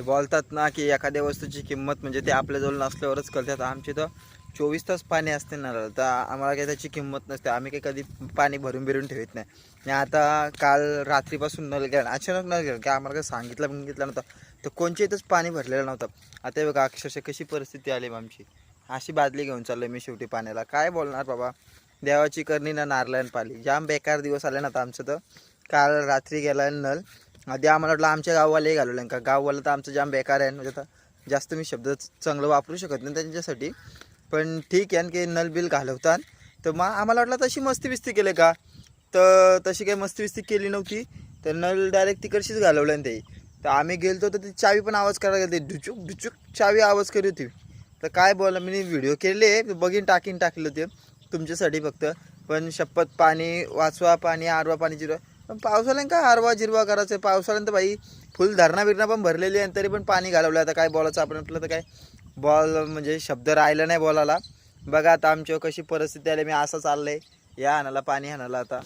ते बोलतात ना की एखाद्या वस्तूची किंमत म्हणजे ते आपल्याजवळ नसल्यावरच कळतात. आमची तर चोवीस तास पाणी असते ना तर आम्हाला काही त्याची किंमत नसते. आम्ही काही कधी पाणी भरून बिरून ठेवत नाही. आणि आता काल रात्रीपासून नल गेला अचानक नल गेला. की आम्हाला काही सांगितलं सांगितलं नव्हतं. तर कोणच्या इथंच पाणी भरलेलं नव्हतं. आता हे बघा अक्षरशः कशी परिस्थिती आली आमची. अशी बादली घेऊन चाललो मी शेवटी पाण्याला. काय बोलणार बाबा? देवाची करणी ना नारलायन पाली. जाम बेकार दिवस आले ना आता आमचं तर. काल रात्री गेला नल आधी आम्हाला वाटलं आमच्या गाववाले घालवलं का गाववाला तर आमचं जाम बेकार आहे. म्हणजे आता जास्त मी शब्द चांगलं वापरू शकत नाही त्यांच्यासाठी. पण ठीक आहे की नल बिल घालवतात. तर मग आम्हाला वाटलं तशी मस्ती बिस्ती केले का? तर तशी काही मस्ती बिस्ती केली नव्हती. तर नल डायरेक्ट तिकडशीच घालवलं ते. तर आम्ही गेलतो तर ती चावी पण आवाज करायला गेली ढुचूक ढुचूक चावी आवाज करी होती. तर काय बोला मी व्हिडिओ केले बघीन टाकीन टाकले होते तुमच्यासाठी फक्त. पण शपथ पाणी वाचवा पाणी आरवा पाणी जिरवा. पण पावसाळ्यात काय हरवा जिरवा करायचं पावसाळ्यात तर बाई फुल धरणा बिरणा पण भरलेली आहे तरी पण पाणी घालवलं आता काय बॉलाचं आपण म्हटलं तर काय बॉल म्हणजे शब्द राहिला नाही बॉलाला बघा आता आमच्यावर कशी परिस्थिती आली मी असं चाललंय. या आणायला पाणी आणायला आता.